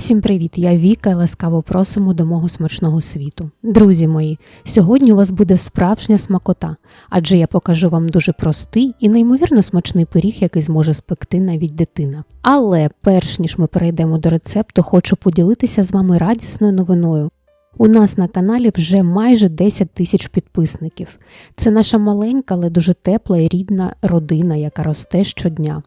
Всім привіт! Я Віка і ласкаво просимо до мого смачного світу. Друзі мої, сьогодні у вас буде справжня смакота, адже я покажу вам дуже простий і неймовірно смачний пиріг, який зможе спекти навіть дитина. Але перш ніж ми перейдемо до рецепту, хочу поділитися з вами радісною новиною. У нас на каналі вже майже 10 тисяч підписників. Це наша маленька, але дуже тепла і рідна родина, яка росте щодня.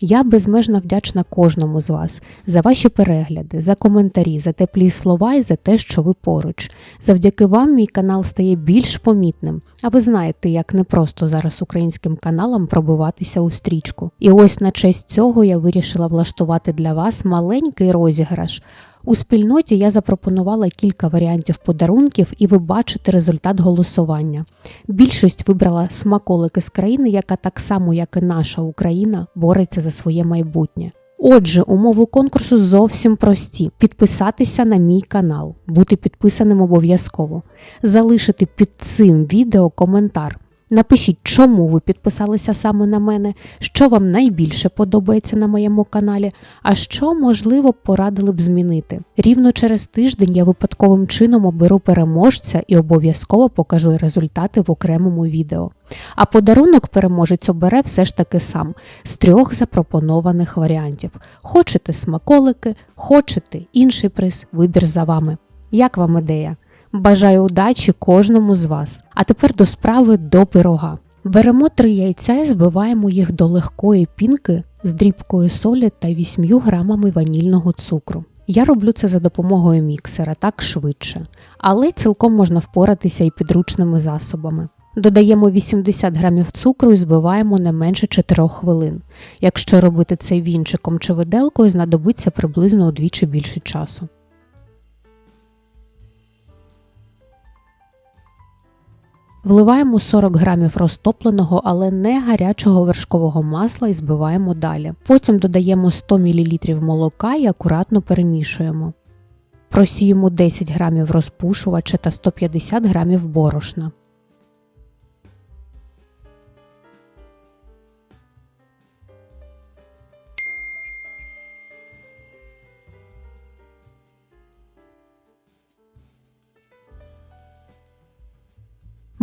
Я безмежно вдячна кожному з вас за ваші перегляди, за коментарі, за теплі слова і за те, що ви поруч. Завдяки вам мій канал стає більш помітним. А ви знаєте, як непросто зараз українським каналам пробиватися у стрічку. І ось на честь цього я вирішила влаштувати для вас маленький розіграш. У спільноті я запропонувала кілька варіантів подарунків, і ви бачите результат голосування. Більшість вибрала смаколики з країни, яка так само, як і наша Україна, бореться за своє майбутнє. Отже, умови конкурсу зовсім прості: підписатися на мій канал, бути підписаним обов'язково, залишити під цим відео коментар. Напишіть, чому ви підписалися саме на мене, що вам найбільше подобається на моєму каналі, а що, можливо, порадили б змінити. Рівно через тиждень я випадковим чином оберу переможця і обов'язково покажу результати в окремому відео. А подарунок переможець обере все ж таки сам з трьох запропонованих варіантів. Хочете смаколики, хочете інший приз, вибір за вами. Як вам ідея? Бажаю удачі кожному з вас. А тепер до справи до пирога. Беремо три яйця і збиваємо їх до легкої пінки з дрібкою солі та 8 грамами ванільного цукру. Я роблю це за допомогою міксера так швидше, але цілком можна впоратися і підручними засобами. Додаємо 80 грамів цукру і збиваємо не менше 4 хвилин. Якщо робити це вінчиком чи виделкою, знадобиться приблизно удвічі більше часу. Вливаємо 40 грамів розтопленого, але не гарячого вершкового масла і збиваємо далі. Потім додаємо 100 мл молока і акуратно перемішуємо. Просіємо 10 грамів розпушувача та 150 грамів борошна.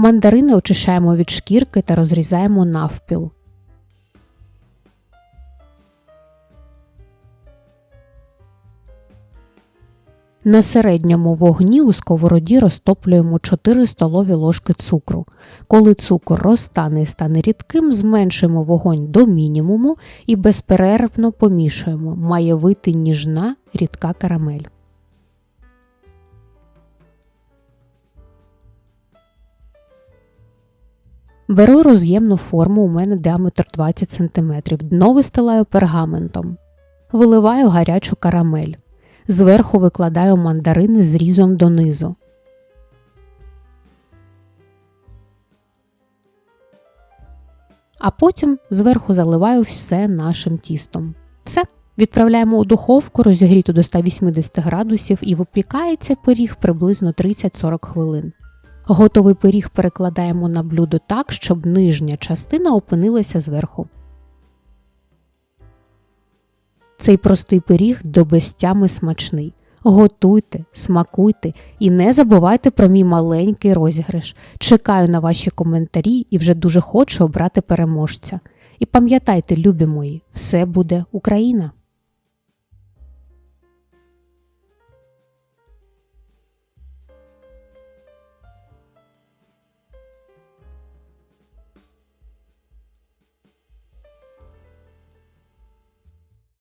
Мандарини очищаємо від шкірки та розрізаємо навпіл. На середньому вогні у сковороді розтоплюємо 4 столові ложки цукру. Коли цукор розтане і стане рідким, зменшуємо вогонь до мінімуму і безперервно помішуємо. Має вийти ніжна рідка карамель. Беру роз'ємну форму, у мене діаметр 20 см, дно вистилаю пергаментом. Виливаю гарячу карамель. Зверху викладаю мандарини з різом донизу. А потім зверху заливаю все нашим тістом. Все. Відправляємо у духовку розігріту до 180 градусів і випікається пиріг приблизно 30-40 хвилин. Готовий пиріг перекладаємо на блюдо так, щоб нижня частина опинилася зверху. Цей простий пиріг до безтями смачний. Готуйте, смакуйте і не забувайте про мій маленький розіграш. Чекаю на ваші коментарі і вже дуже хочу обрати переможця. І пам'ятайте, любі мої, все буде Україна!